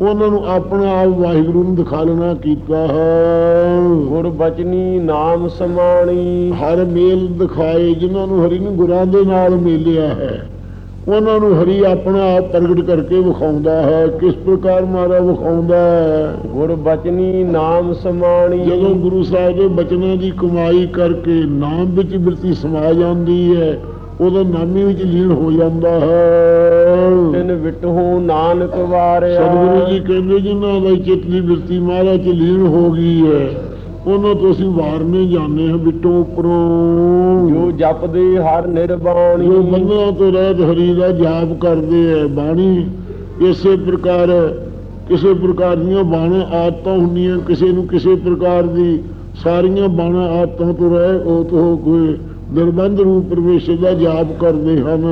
ਉਹਨਾਂ ਨੂੰ ਆਪਣਾ ਆਪ ਵਾਹਿਗੁਰੂ ਨੂੰ ਦਿਖਾਲਣਾ ਕੀਤਾ ਹੈ। ਗੁਰ ਬਚਨੀ ਨਾਮ ਸਮਾਣੀ। ਹਰ ਮੇਲ ਦਿਖਾਏ ਜਿਨ੍ਹਾਂ ਨੂੰ ਹਰੀ ਨੇ ਗੁਰਾਂ ਦੇ ਨਾਲ ਮੇਲਿਆ ਹੈ। ਉਹਨਾਂ ਨੂੰ ਹਰੀ ਆਪਣਾ ਆਪ ਪ੍ਰਗਟ ਕਰਕੇ ਵਿਖਾਉਂਦਾ ਹੈ। ਕਿਸ ਪ੍ਰਕਾਰ ਮਾਰਾ ਵਿਖਾਉਂਦਾ ਹੈ? ਗੁਰ ਬਚਨੀ ਨਾਮ ਸਮਾਣੀ। ਜਦੋਂ ਗੁਰੂ ਸਾਹਿਬ ਦੇ ਬਚਨਾਂ ਦੀ ਕਮਾਈ ਕਰਕੇ ਨਾਮ ਵਿੱਚ ਬਿਰਤੀ ਸਮਾ ਜਾਂਦੀ ਹੈ ਉਹਦਾ ਨਾਮੀ ਵਿੱਚ ਲੀਨ ਹੋ ਜਾਂਦਾ ਹੈ। ਤਿਨ ਵਿਟਹੂ ਨਾਨਕ ਵਾਰਿਆ। ਸਤਿਗੁਰੂ ਜੀ ਕਹਿੰਦੇ ਜਿਨ੍ਹਾਂ ਦਾ ਚਿੱਤ ਦੀ ਬਿਰਤੀ ਮਹਾਰਾਜ ਚ ਲੀਨ ਹੋ ਗਈ ਹੈ ਉਹਨਾਂ ਤੋਂ ਅਸੀਂ ਵਾਰਨੇ ਜਾਂਦੇ ਹਾਂ ਬਿੱਟੋਂ ਉੱਪਰੋਂ। ਜੋ ਜਪਦੇ ਹਰ ਨਿਰਬਾਣੀ। ਜੋ ਬੰਦਿਆਂ ਤੋਂ ਰਹਿਤ ਹਰੀ ਦਾ ਜਾਪ ਕਰਦੇ ਐ ਬਾਣੀ ਇਸੇ ਪ੍ਰਕਾਰ ਕਿਸੇ ਪ੍ਰਕਾਰ ਦੀਆਂ ਬਾਣਾ ਆਦਤਾਂ ਹੁੰਦੀਆਂ ਕਿਸੇ ਨੂੰ ਕਿਸੇ ਪ੍ਰਕਾਰ ਦੀ ਸਾਰੀਆਂ ਬਾਣਾ ਆਦਤਾਂ ਤੋਂ ਰਹਿ ਉਹ ਤੋਂ ਕੋਈ ਨਿਰਬੰਧ ਰੂਪ ਪਰਮੇਸ਼ਰ ਦਾ ਜਾਪ ਕਰਦੇ ਹਨ।